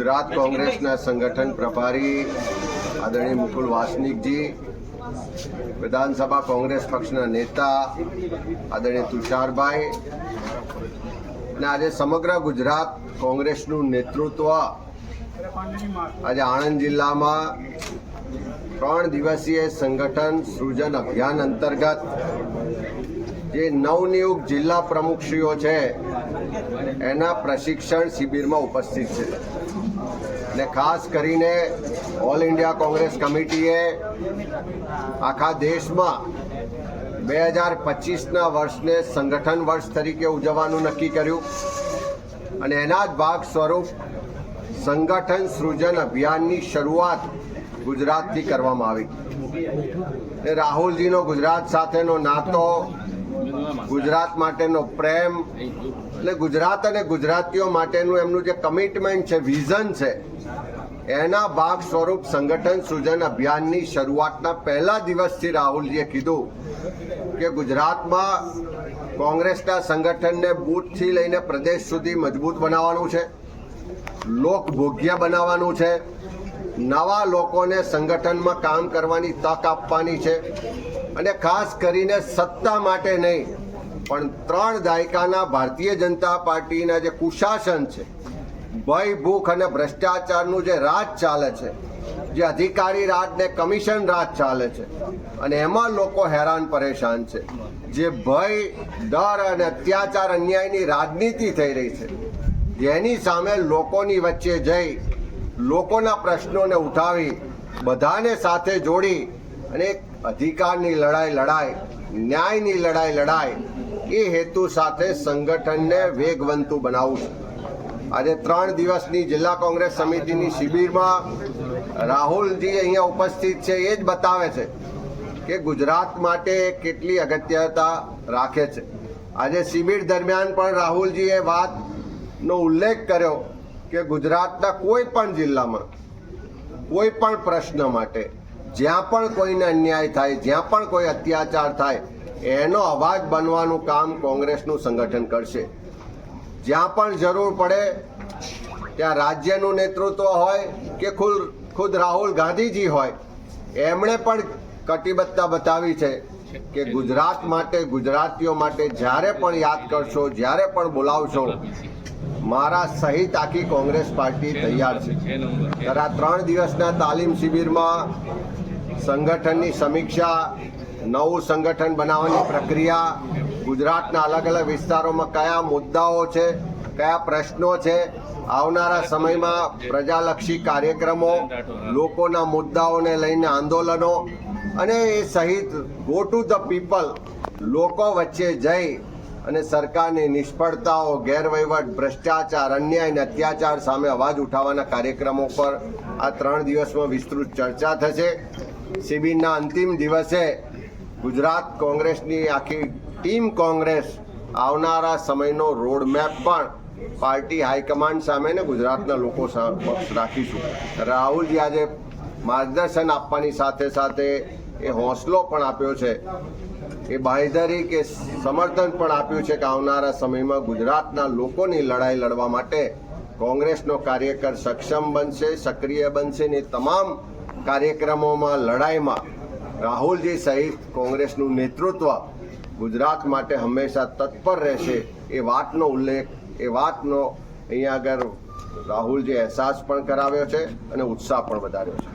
ગુજરાત કોંગ્રેસના સંગઠન પ્રભારી આદરણીય મુકુલ વાસનિકજી વિધાનસભા કોંગ્રેસ પક્ષના નેતા આદરણીય તુષારભાઈ અને આજે સમગ્ર ગુજરાત કોંગ્રેસનું નેતૃત્વ આજે આણંદ જિલ્લામાં ત્રણ દિવસીય સંગઠન સૃજન અભિયાન અંતર્ગત જે નવનિયુક્ત જિલ્લા પ્રમુખશ્રીઓ છે એના પ્રશિક્ષણ શિબિરમાં ઉપસ્થિત છે. ને ખાસ કરીને ઓલ ઇન્ડિયા કોંગ્રેસ કમિટીએ આખા દેશમાં બે હજાર પચીસના વર્ષને સંગઠન વર્ષ તરીકે ઉજવવાનું નક્કી કર્યું. અને એના જ ભાગ સ્વરૂપ સંગઠન સૃજન અભિયાનની શરૂઆત ગુજરાતથી કરવામાં આવી. રાહુલજીનો ગુજરાત સાથેનો નાતો ગુજરાત માટેનો પ્રેમ એટલે ગુજરાત અને ગુજરાતીઓ માટેનું એમનું જે કમિટમેન્ટ છે વિઝન છે એના ભાગ સ્વરૂપ સંગઠન સૃજન અભિયાનની શરૂઆતના પહેલા દિવસથી રાહુલજીએ કીધું કે ગુજરાતમાં કોંગ્રેસના સંગઠનને બૂથથી લઈને પ્રદેશ સુધી મજબૂત બનાવવાનું છે લોકભોગ્ય બનાવવાનું છે નવા લોકોને સંગઠનમાં કામ કરવાની તક આપવાની છે અને ખાસ કરીને સત્તા માટે નહીં, પણ ત્રણ દાયકાના ભારતીય જનતા પાર્ટીના જે કુશાસન છે, ભય, ભૂખ અને ભ્રષ્ટાચારનું જે રાજ ચાલે છે, જે અધિકારી રાજ ને કમિશન રાજ ચાલે છે, અને એમાં લોકો હેરાન પરેશાન છે, જે ભય, ડર અને અત્યાચાર અન્યાયની રાજનીતિ થઈ રહી છે, જેની સામે લોકોની વચ્ચે જઈ, લોકોના પ્રશ્નોને ઉઠાવી, બધાને સાથે જોડી અને એક અધિકારની લડાઈ લડાય, ન્યાયની લડાઈ લડાય, એ હેતુ સાથે સંગઠનને વેગવંતું બનાવવું છે. આજે ત્રણ દિવસની જિલ્લા કોંગ્રેસ સમિતિની શિબિરમાં રાહુલજી અહીંયા ઉપસ્થિત છે, એ જ બતાવે છે કે ગુજરાત માટે કેટલી અગત્યતા રાખે છે. આજે શિબિર દરમિયાન પણ રાહુલજીએ વાતનો ઉલ્લેખ કર્યો કે ગુજરાતના કોઈ પણ જિલ્લામાં, કોઈ પણ પ્રશ્ન માટે જ્યાં પણ કોઈને અન્યાય થાય, જ્યાં પણ કોઈ અત્યાચાર થાય, એનો અવાજ બનવાનું કામ કોંગ્રેસનું સંગઠન કરશે. જ્યાં પણ જરૂર પડે, ત્યાં રાજ્યનું નેતૃત્વ હોય કે ખુદ ખુદ રાહુલ ગાંધીજી હોય, એમણે પણ કટિબદ્ધતા બતાવી છે કે ગુજરાત માટે, ગુજરાતીઓ માટે જ્યારે પણ યાદ કરશો, જ્યારે પણ બોલાવશો મારા સહિત આખી કોંગ્રેસ પાર્ટી તૈયાર છે. ત્યારે ત્રણ દિવસના તાલીમ શિબિરમાં સંગઠનની સમીક્ષા નવું સંગઠન બનાવવાની પ્રક્રિયા ગુજરાતના અલગ અલગ વિસ્તારોમાં કયા મુદ્દાઓ છે કયા પ્રશ્નો છે આવનારા સમયમાં પ્રજાલક્ષી કાર્યક્રમો લોકોના મુદ્દાઓને લઈને આંદોલનો અને એ સહિત ગો ટુ ધ પીપલ લોકો વચ્ચે જઈ અને સરકારની નિષ્ફળતાઓ, ગેરવહીવટ, ભ્રષ્ટાચાર, અન્યાય અને અત્યાચાર સામે અવાજ ઉઠાવવાના કાર્યક્રમો પર આ ત્રણ દિવસમાં વિસ્તૃત ચર્ચા થશે. શિબિરના અંતિમ દિવસે ગુજરાત કોંગ્રેસની આખી ટીમ કોંગ્રેસ આવનારા સમયનો રોડમેપ પણ પાર્ટી હાઈકમાન્ડ સામે ને ગુજરાતના લોકો સમક્ષ રાખીશું. રાહુલજી આજે માર્ગદર્શન આપવાની સાથે સાથે એ હોંસલો પણ આપ્યો છે. એ બાંયધરી કે સમર્થન પણ આપ્યું છે કે આવનારા સમયમાં ગુજરાતના લોકોની લડાઈ લડવા માટે કોંગ્રેસનો કાર્યકર સક્ષમ બનશે, સક્રિય બનશે ને તમામ કાર્યક્રમોમાં લડાઈમાં રાહુલજી સહિત કોંગ્રેસનું નેતૃત્વ ગુજરાત માટે હંમેશા તત્પર રહેશે એ વાતનો ઉલ્લેખ, એ વાતનો અહીંયા આગળ રાહુલજી અહેસાસ પણ કરાવ્યો છે અને ઉત્સાહ પણ વધાર્યો છે.